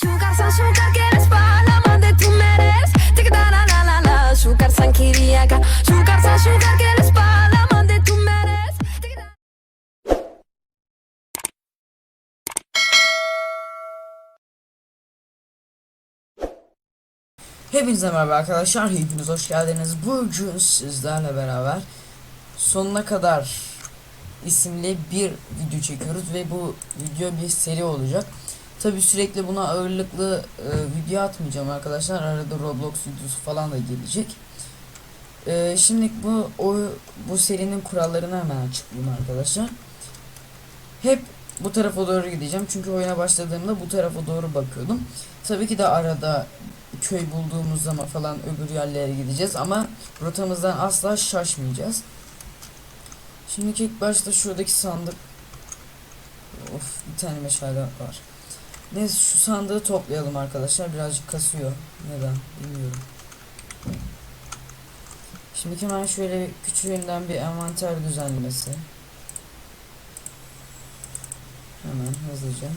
Sugar sugar quieres pa' la más de tú mereces Tic da la la la la Sugar kiriaka Sugar sugar quieres pa' la más de tú Tic da- Hepinize merhaba arkadaşlar, hepiniz hoş geldiniz. Bugün sizlerle beraber sonuna kadar isimli bir video çekiyoruz ve bu video bir seri olacak. Tabi sürekli buna ağırlıklı e, video atmayacağım arkadaşlar. Arada Roblox videosu falan da gelecek. E, şimdi bu o bu serinin kurallarını hemen açıklayayım arkadaşlar. Hep bu tarafa doğru gideceğim çünkü oyuna başladığımda bu tarafa doğru bakıyordum. Tabii ki de arada köy bulduğumuz zaman falan öbür yerlere gideceğiz ama rotamızdan asla şaşmayacağız. Şimdi ilk başta şuradaki sandık Of bir tane meşale var. Neyse şu sandığı toplayalım arkadaşlar. Birazcık kasıyor. Neden bilmiyorum. Şimdi hemen şöyle küçüğünden bir envanter düzenlemesi. Hemen hızlıca.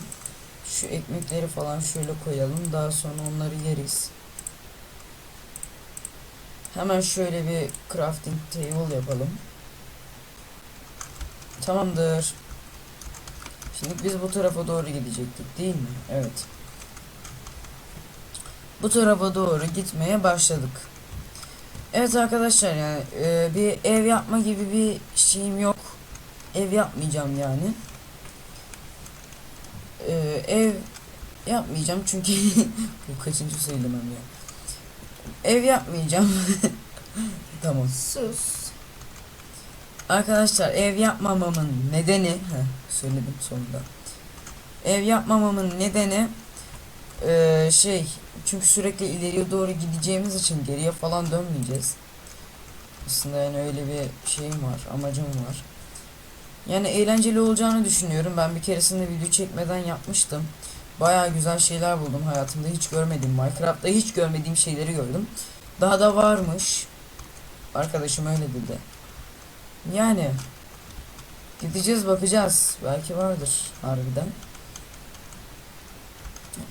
Şu ekmekleri falan şöyle koyalım. Daha sonra onları yeriz. Hemen şöyle bir crafting table yapalım. Tamamdır. Şimdi biz bu tarafa doğru gidecektik değil mi? Evet. Bu tarafa doğru gitmeye başladık. Evet arkadaşlar yani e, bir ev yapma gibi bir şeyim yok. Ev yapmayacağım yani. E, ev yapmayacağım çünkü bu kaçıncı söylemem ya. Ev yapmayacağım. tamam. Sus Arkadaşlar ev yapmamamın nedeni heh, söyledim sonunda. Ev yapmamamın nedeni eee, şey çünkü sürekli ileriye doğru gideceğimiz için geriye falan dönmeyeceğiz. Aslında yani öyle bir şeyim var, amacım var. Yani eğlenceli olacağını düşünüyorum. Ben bir keresinde video çekmeden yapmıştım. Bayağı güzel şeyler buldum hayatımda hiç görmediğim Minecraft'ta hiç görmediğim şeyleri gördüm. Daha da varmış. Arkadaşım öyle dedi. Yani gideceğiz bakacağız. Belki vardır harbiden.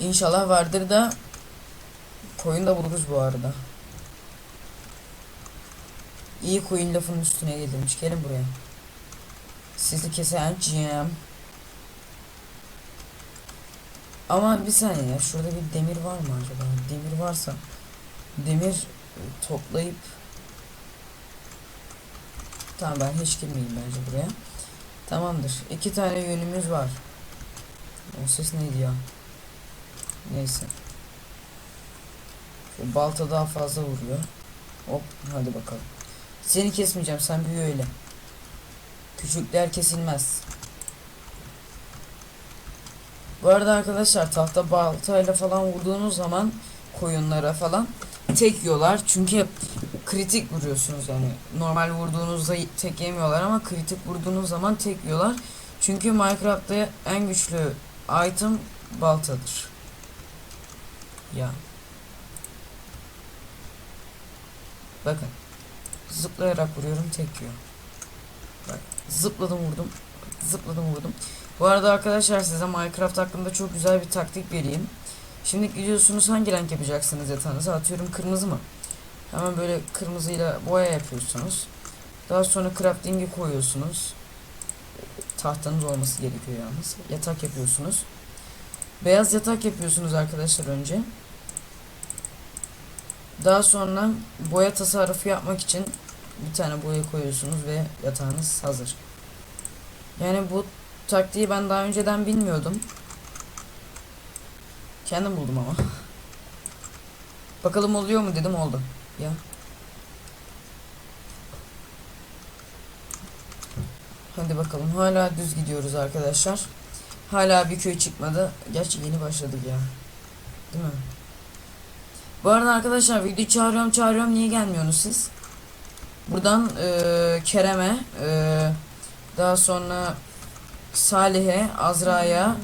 İnşallah vardır da koyun da buluruz bu arada. İyi koyun lafının üstüne gelirmiş. Gelin buraya. Sizi keseceğim. Ama bir saniye ya. Şurada bir demir var mı acaba? Demir varsa demir toplayıp Tamam ben hiç girmeyeyim bence buraya. Tamamdır. İki tane yönümüz var. O ses neydi ya? Neyse. Şu balta daha fazla vuruyor. Hop hadi bakalım. Seni kesmeyeceğim sen büyü öyle. Küçükler kesilmez. Bu arada arkadaşlar tahta baltayla falan vurduğunuz zaman koyunlara falan tek yiyorlar. Çünkü kritik vuruyorsunuz yani. Normal vurduğunuzda tek yemiyorlar ama kritik vurduğunuz zaman tek yiyorlar. Çünkü Minecraft'ta en güçlü item baltadır. Ya. Bakın. Zıplayarak vuruyorum tek yiyor. Bak zıpladım vurdum. Zıpladım vurdum. Bu arada arkadaşlar size Minecraft hakkında çok güzel bir taktik vereyim. Şimdi gidiyorsunuz hangi renk yapacaksınız yatağınızı? Atıyorum kırmızı mı? Hemen böyle kırmızıyla boya yapıyorsunuz. Daha sonra crafting'i koyuyorsunuz. Tahtanız olması gerekiyor yalnız. Yatak yapıyorsunuz. Beyaz yatak yapıyorsunuz arkadaşlar önce. Daha sonra boya tasarrufu yapmak için bir tane boya koyuyorsunuz ve yatağınız hazır. Yani bu taktiği ben daha önceden bilmiyordum. Kendim buldum ama. Bakalım oluyor mu dedim oldu. Ya. Hadi bakalım. Hala düz gidiyoruz arkadaşlar. Hala bir köy çıkmadı. Gerçi yeni başladık ya. Değil mi? Bu arada arkadaşlar video çağırıyorum çağırıyorum niye gelmiyorsunuz siz? Buradan eee, Kerem'e eee, daha sonra Salih'e, Azra'ya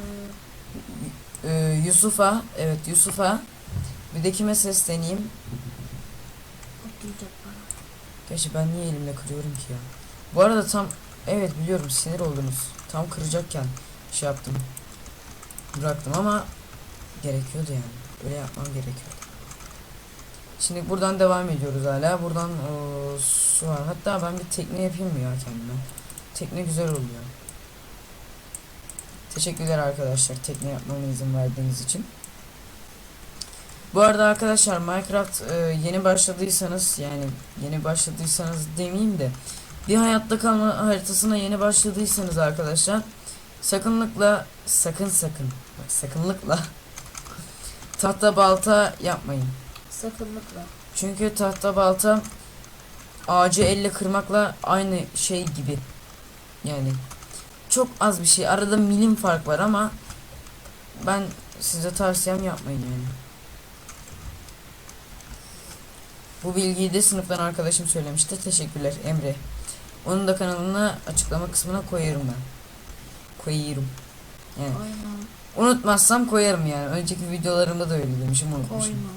eee, Yusuf'a evet Yusuf'a bir de kime sesleneyim? Gerçi ben niye elimle kırıyorum ki ya? Bu arada tam evet biliyorum sinir oldunuz. Tam kıracakken şey yaptım. Bıraktım ama gerekiyordu yani. Öyle yapmam gerekiyordu. Şimdi buradan devam ediyoruz hala. Buradan eee, su var. Hatta ben bir tekne yapayım mı ya kendime? Tekne güzel oluyor. Teşekkürler arkadaşlar tekne yapmama izin verdiğiniz için. Bu arada arkadaşlar Minecraft e, yeni başladıysanız yani yeni başladıysanız demeyeyim de bir hayatta kalma haritasına yeni başladıysanız arkadaşlar sakınlıkla sakın sakın bak sakınlıkla tahta balta yapmayın. Sakınlıkla. Çünkü tahta balta ağacı elle kırmakla aynı şey gibi. Yani çok az bir şey. Arada milim fark var ama ben size tavsiyem yapmayın yani. Bu bilgiyi de sınıftan arkadaşım söylemişti. Teşekkürler Emre. Onun da kanalına açıklama kısmına koyarım ben. Koyarım. Yani Koyma. unutmazsam koyarım yani. Önceki videolarımda da öyle demişim unutmuşum. Koyma.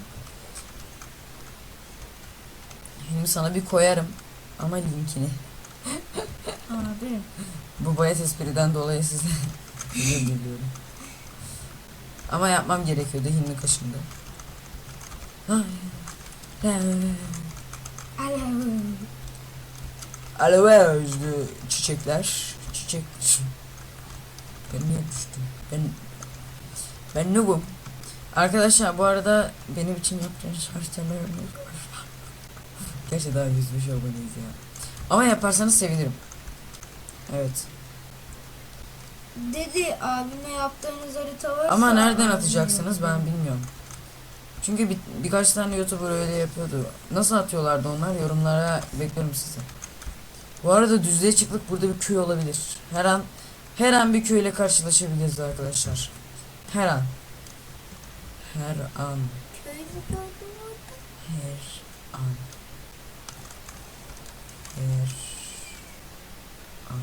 Şimdi sana bir koyarım. Ama linkini. Abi. Bu bayat espriden dolayı size özür diliyorum. Ama yapmam gerekiyordu Hilmi kaşındı. Ay. Aloe özlü çiçekler. Çiçek. Ben niye düştüm? Ben ben noobum. Arkadaşlar bu arada benim için yaptığınız haritalarım Gerçi daha 105 aboneyiz ya. Ama yaparsanız sevinirim. Evet. Dedi abime yaptığınız harita varsa. Ama nereden atacaksınız ben bilmiyorum. Çünkü bir, birkaç tane YouTuber öyle yapıyordu. Nasıl atıyorlardı onlar? Yorumlara bekliyorum sizi. Bu arada düzlüğe çıktık burada bir köy olabilir. Her an her an bir köyle karşılaşabiliriz arkadaşlar. Her an. Her an. Her an. Her an.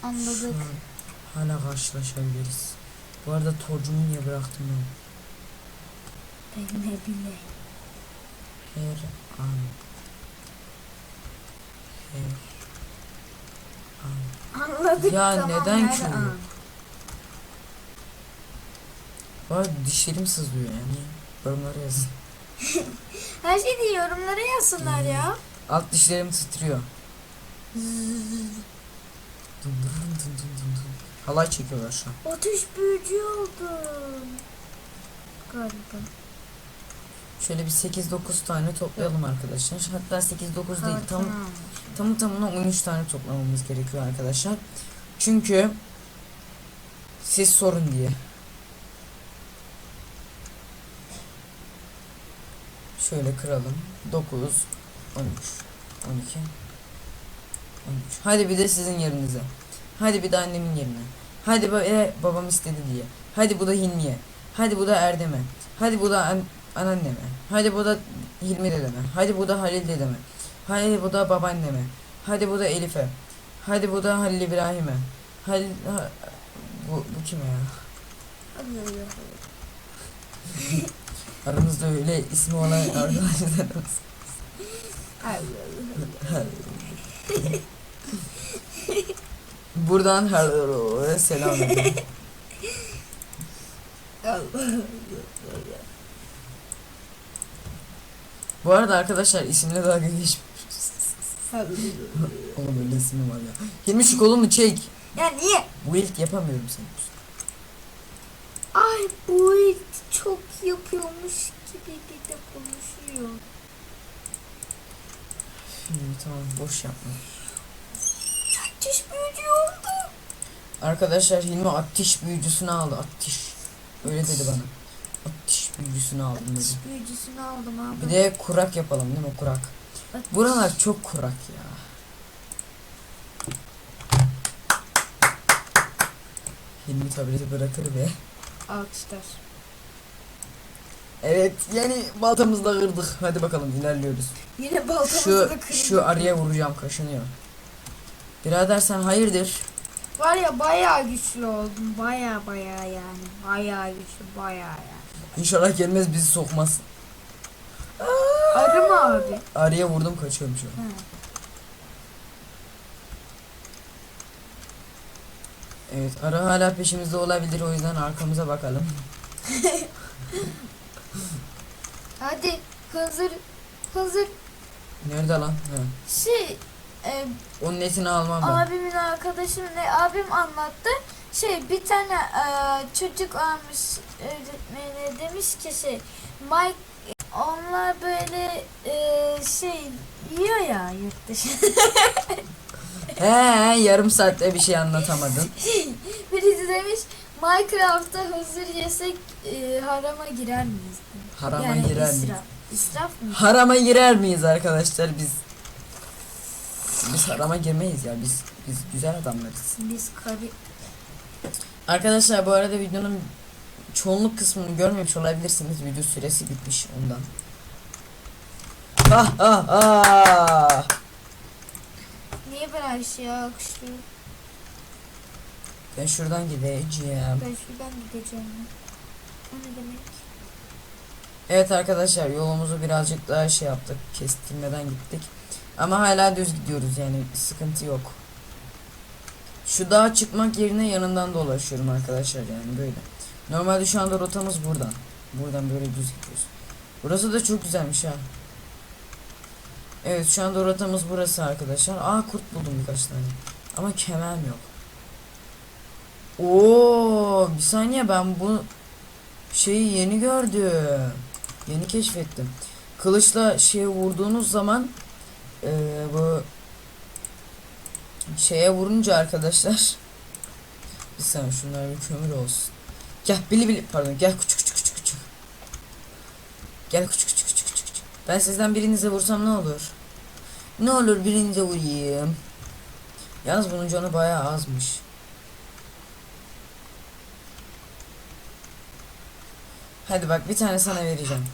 Şu Anladık. an hala karşılaşabiliriz. Bu arada torcumu niye bıraktım ben? Ben ne bileyim. Her an. Her an. Anladık Ya tamam, neden her köyü? an. Arada dişlerim sızlıyor yani. Yorumlara yazın. Her şeyi de yorumlara yazsınlar ya. Alt dişlerim titriyor. Dın dın dın dın dın dın. Halay çekiyorlar şu an. Ateş büyücü oldum. Galiba. Şöyle bir 8-9 tane toplayalım arkadaşlar. Hatta 8-9 değil tam tamı tamına 13 tane toplamamız gerekiyor arkadaşlar. Çünkü siz sorun diye. Şöyle kıralım. 9 13 12 13 Hadi bir de sizin yerinize. Hadi bir de annemin yerine. Hadi böyle babam istedi diye. Hadi bu da Hilmi'ye. Hadi bu da Erdem'e. Hadi bu da anneanneme. Hadi bu da Hilmi dedeme. Hadi bu da Halil dedeme. Hadi bu da babaanneme. Hadi bu da Elif'e. Hadi bu da Halil İbrahim'e. Halil ha- bu, bu kime ya? Aranızda öyle ismi olan arkadaşlarımız. Buradan hello selam ederim. Bu arada arkadaşlar isimle dalga geçmiyoruz. Oğlum öyle ismi var ya. Hilmi şu kolunu çek. ya niye? Bu ilk yapamıyorum seni. Ay bu it çok yapıyormuş gibi bir de konuşuyor. Hilmi tamam boş yapma. Ateş büyücü oldu. Arkadaşlar Hilmi ateş büyücüsünü aldı. Ateş. Öyle dedi bana. Büyücüsünü aldım dedi. Ateş büyücüsünü aldım abi. Bir de kurak yapalım değil mi kurak? Ateş- Buralar çok kurak ya. Hilmi tableti bırakır ve Alkışlar. Evet yani baltamızla kırdık. Hadi bakalım ilerliyoruz. Yine da kırdık. şu araya vuracağım kaşınıyor. Birader sen hayırdır? Var ya bayağı güçlü oldum. Bayağı bayağı yani. Bayağı güçlü bayağı yani. İnşallah gelmez bizi sokmaz. Arı mı abi? Araya vurdum kaçıyorum şu an. He. Evet ara hala peşimizde olabilir o yüzden arkamıza bakalım. Hadi hazır hazır Nerede lan? He. şey e, Onun etini almam ben. abimin arkadaşı mı ne abim anlattı. Şey bir tane e, çocuk almış öğretmeni demiş ki şey Mike onlar böyle e, şey yiyor ya yurt dışı. He yarım saatte bir şey anlatamadın. Birisi demiş Minecraft'ta hazır yesek e, harama girer miyiz? demiş. Harama yani girer miyiz? israf. İsraf mı? Harama girer miyiz arkadaşlar biz? Biz harama girmeyiz ya biz biz güzel adamlarız. Biz karı Arkadaşlar bu arada videonun çoğunluk kısmını görmemiş olabilirsiniz. Video süresi bitmiş ondan. Ah ah ah. Niye ben Ayşe'ye alkışlıyorum? Ben şuradan gideceğim. Ben şuradan gideceğim. O ne demek? Evet arkadaşlar yolumuzu birazcık daha şey yaptık. Kestirmeden gittik. Ama hala düz gidiyoruz yani sıkıntı yok. Şu dağa çıkmak yerine yanından dolaşıyorum arkadaşlar yani böyle. Normalde şu anda rotamız buradan. Buradan böyle düz gidiyoruz. Burası da çok güzelmiş ha. Evet şu anda rotamız burası arkadaşlar. Aa kurt buldum birkaç tane. Ama kemer yok. Oo bir saniye ben bu şeyi yeni gördüm. Yeni keşfettim. Kılıçla şeye vurduğunuz zaman eee, bu şeye vurunca arkadaşlar bir saniye şunlar bir kömür olsun. Gel bili bili pardon gel küçük küçük küçük küçük. Gel küçük küçük küçük küçük. küçük. Ben sizden birinize vursam ne olur? Ne olur birinize vurayım. Yalnız bunun canı bayağı azmış. Hadi bak bir tane sana vereceğim.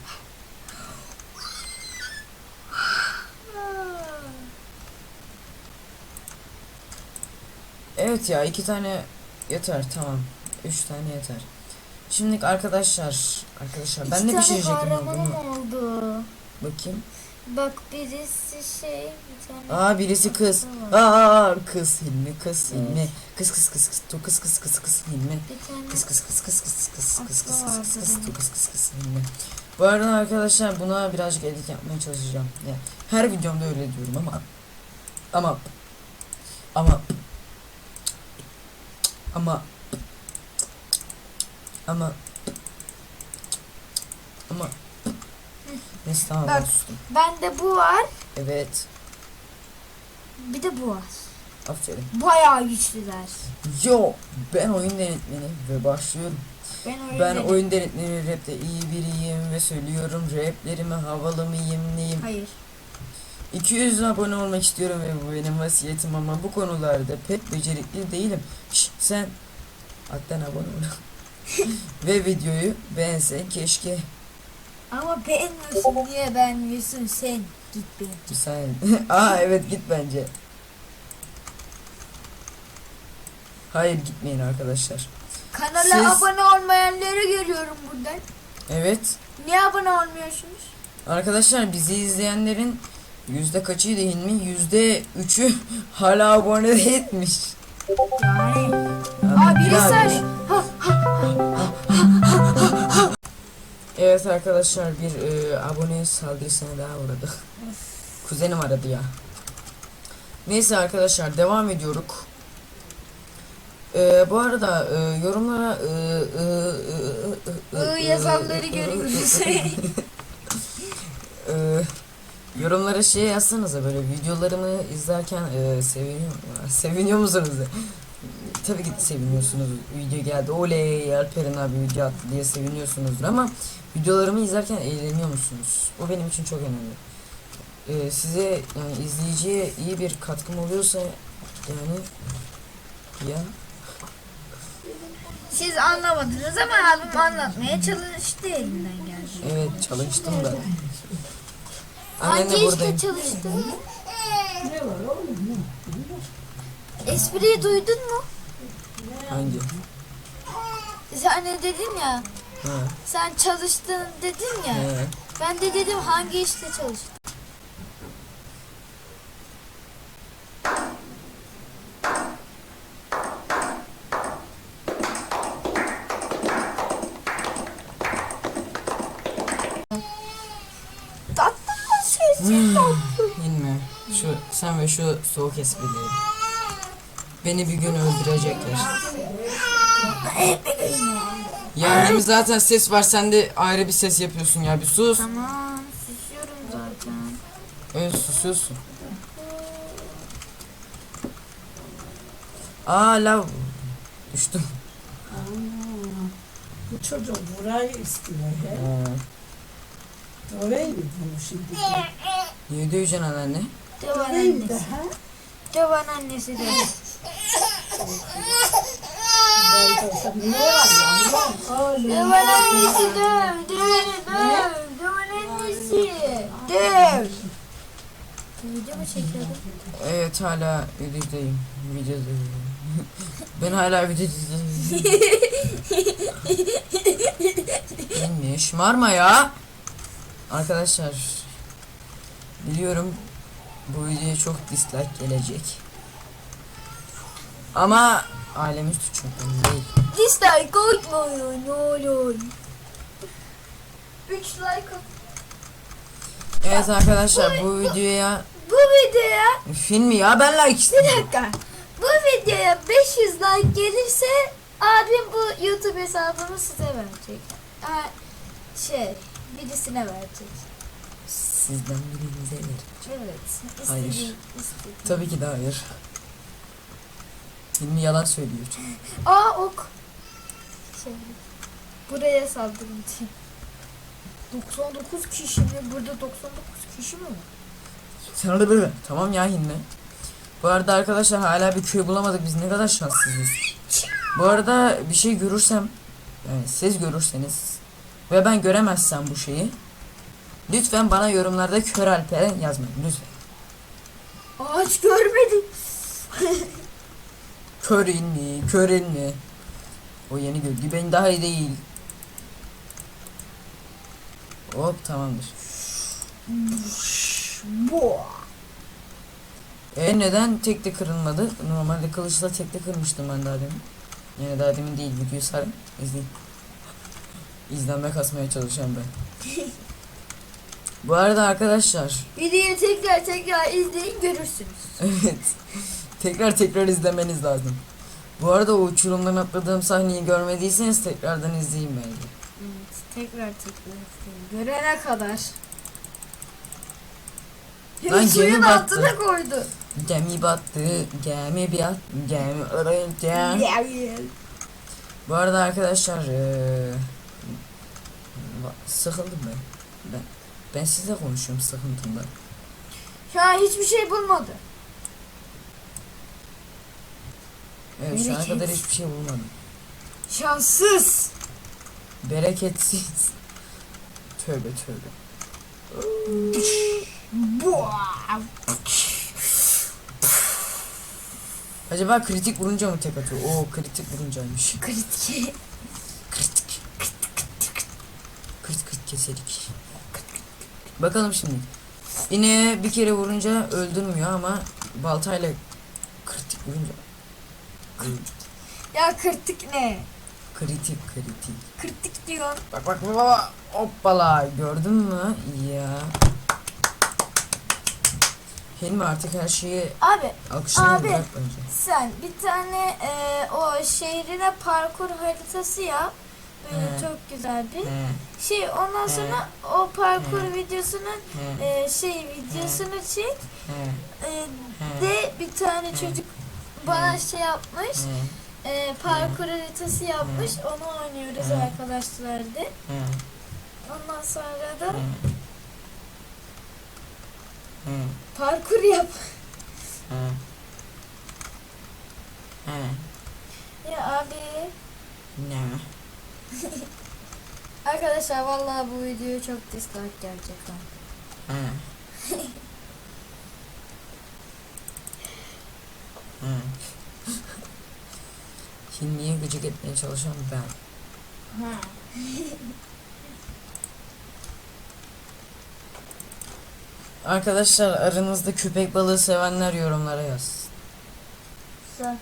Evet ya iki tane yeter tamam. Üç tane yeter. Şimdi arkadaşlar arkadaşlar ben de pişirecektim kahramanım bunu. oldu. Bakayım. Bak birisi şey bir tane. Aa birisi kız. Aa kız Hilmi kız Hilmi. Kız kız kız kız tu kız kız kız kız Hilmi. Bir Kız kız kız kız kız kız kız kız kız kız kız tu kız kız kız Hilmi. Bu arada arkadaşlar buna birazcık edit yapmaya çalışacağım. Yani her videomda öyle diyorum ama ama ama ama ama ama Neyse tamam ben Bak. sustum. Bende bu var. Evet. Bir de bu var. Aferin. Bayağı güçlüler. Yo ben oyun denetmeni ve başlıyorum. Ben öyle Ben dedim. oyun denetmeni rapte iyi biriyim ve söylüyorum raplerimi havalı mıyım neyim. Hayır. 200 abone olmak istiyorum ve bu benim vasiyetim ama bu konularda pek becerikli değilim. Şş, sen hatta abone ol. ve videoyu beğensen keşke. Ama beğenmiyorsun. Niye beğenmiyorsun sen? Git. Bir saniye. Aa evet git bence. Hayır gitmeyin arkadaşlar. Kanala Siz- abone olmayanları görüyorum buradan. Evet. Niye abone olmuyorsunuz? Arkadaşlar bizi izleyenlerin yüzde kaçı değil mi? Yüzde üçü hala abone değilmiş. Yani. Birisi birazcık. aç. Evet arkadaşlar bir e, abone saldırısına daha uğradık. Kuzenim aradı ya. Neyse arkadaşlar devam ediyoruz. E, bu arada e, yorumlara e, e, e, e, Iı e, yazanları e, görüyoruz. Yorumlara şey yazsanıza böyle videolarımı izlerken e, seviniyor, seviniyor musunuz? Tabii ki de seviniyorsunuz. Video geldi. Oley Alperen abi video attı diye seviniyorsunuzdur ama videolarımı izlerken eğleniyor musunuz? O benim için çok önemli. E, size yani izleyiciye iyi bir katkım oluyorsa yani ya Siz anlamadınız ama abim anlatmaya çalıştı elinden geldi. evet çalıştım da. Hangi Annenle işte buradayım. çalıştın? Espriyi duydun mu? Hangi? Sen ne dedin ya? Ha, Sen çalıştın dedin ya. he. Ben de dedim hangi işte çalıştın? Hilmi şu sen ve şu soğuk esprileri. Beni bir gün öldürecekler. Ya hem zaten ses var sen de ayrı bir ses yapıyorsun ya bir sus. Tamam susuyorum zaten. Evet susuyorsun. Aa lav. Düştüm. Bu çocuk burayı istiyor. He. Orayı mı bunu şimdi? niye döveceksin anneanne? Döven annesi. Döven annesi de. Döven annesi döv. Döv. Döv. Döven annesi. Döv. Video mu çekiyordun? Evet hala videodayım. Videodayım. ben hala videodayım. Hilmi şımarma ya. Arkadaşlar biliyorum bu videoya çok dislike gelecek. Ama ailemin suçu benim değil. Dislike koymayın ne olur. 3 like. Evet arkadaşlar bu videoya Bu videoya filmi ya ben like bir istedim. dakika. Bu videoya 500 like gelirse abim bu YouTube hesabını size verecek. Ha, şey birisine verecek. Sizden birinize verin. Evet. Hayır. istediğin- istediğin. Tabii ki de hayır. Hilmi yalan söylüyor. Aa ok. Şey, buraya saldırın diye. 99 kişi mi? Burada 99 kişi mi var? Sen orada böyle. Tamam ya Hilmi. Bu arada arkadaşlar hala bir köy bulamadık. Biz ne kadar şanssızız. Bu arada bir şey görürsem yani siz görürseniz ve ben göremezsem bu şeyi lütfen bana yorumlarda kör alperen yazmayın lütfen. Ağaç görmedim. Kör Hilmi, kör Hilmi. O yeni gölge ben daha iyi değil. Hop tamamdır. Bu. E neden tek de kırılmadı? Normalde kılıçla tek de kırmıştım ben daha demin. Yani daha demin değil videoyu sarın. İzleyin. İzlenme kasmaya çalışan ben. Bu arada arkadaşlar Videoyu tekrar tekrar izleyin görürsünüz. evet tekrar tekrar izlemeniz lazım. Bu arada o uçurumdan atladığım sahneyi görmediyseniz tekrardan izleyin bence. Evet, tekrar tekrar izleyin. Görene kadar. Lan gemi battı. altına koydu. Gemi battı, gemi bir gemi gemi. Bu arada arkadaşlar va- sıkıldım ben. Ben sizle konuşuyorum sıkıntımdan. Şu an hiçbir şey bulmadı. Evet şu ana kadar hiçbir şey bulmadım. Şanssız. Bereketsiz. Tövbe tövbe. Acaba kritik vurunca mı tek atıyor? Oo kritik vuruncaymış. Kritik. Kritik. Kırt kırt keserik. Bakalım şimdi. İneğe bir kere vurunca öldürmüyor ama baltayla kritik vurunca Ya kırtık ne? kritik kritik. Kırtık diyor. Bak bak bak bak. Hoppala gördün mü? Ya. Hilmi artık her şeyi Abi alkışlamayı Abi. bırak bence. sen bir tane e, o şehrine parkur haritası yap. Böyle çok güzel bir. He, Şey ondan sonra o parkur videosunun e, şey videosunu çek. E, de bir tane çocuk bana şey yapmış. E, parkur haritası yapmış. Onu oynuyoruz He. arkadaşlar de. Ondan sonra da parkur yap. Ya abi. Ne? arkadaşlar vallahi bu video çok dislike gerçekten. He. Hilmi'yi gıcık etmeye çalışan ben. Ha. Arkadaşlar aranızda köpek balığı sevenler yorumlara yaz. Güzel.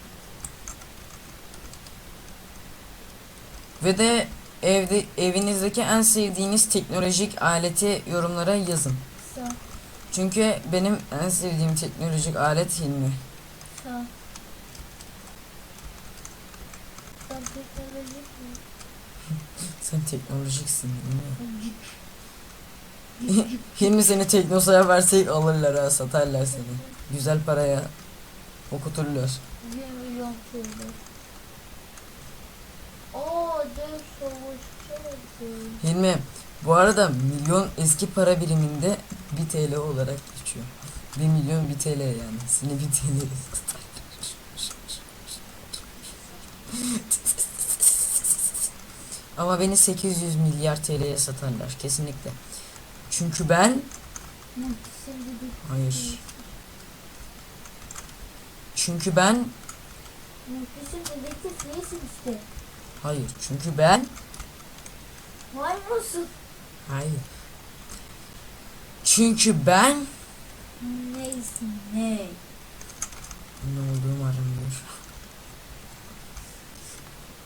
Ve de evde evinizdeki en sevdiğiniz teknolojik aleti yorumlara yazın. Güzel. Çünkü benim en sevdiğim teknolojik alet Hilmi. Tamam. Teknolojik? Sen teknolojiksin değil mi? Hilmi seni Teknosa'ya versek alırlar ha satarlar seni. Güzel paraya okuturlar. 1 milyon TL. 20. Bu arada milyon eski para biriminde 1 TL olarak geçiyor. 1 milyon 1 TL yani. Seni 1 TL. Ama beni 800 milyar TL'ye satarlar kesinlikle. Çünkü ben Hayır. Çünkü ben Hayır, çünkü ben Var mısın? hayır. Çünkü ben Neysin ne? Ne olduğum aranıyor.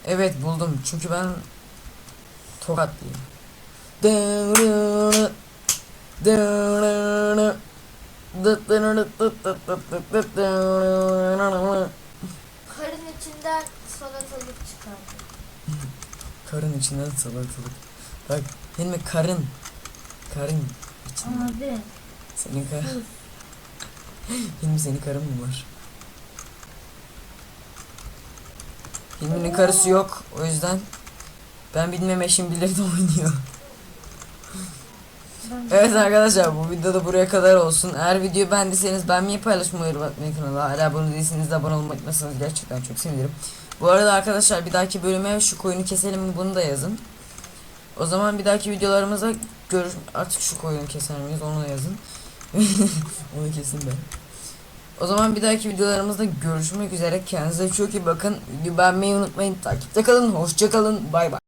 Evet buldum. Çünkü ben Tokatlıyım. Karın içinden salatalık çıkardı. Karın içinden salatalık. Bak Hilmi karın. Karın içinden. Abi Senin kar. Hilmi senin karın mı var? Hilmi'nin karısı yok. O yüzden ben bilmem eşim bilir de oynuyor. ben Evet arkadaşlar bu videoda buraya kadar olsun. Eğer videoyu beğendiyseniz beğenmeyi paylaşmayı atmayı kanala. Hala abone değilseniz de abone olmayı unutmazsanız gerçekten çok sevinirim. Bu arada arkadaşlar bir dahaki bölüme şu koyunu keselim mi bunu da yazın. O zaman bir dahaki videolarımıza görüş artık şu koyunu keser miyiz onu yazın. onu kesin ben. O zaman bir dahaki videolarımızda görüşmek üzere. Kendinize çok iyi bakın. Beğenmeyi unutmayın. Takipte kalın. Hoşça kalın. Bay bay.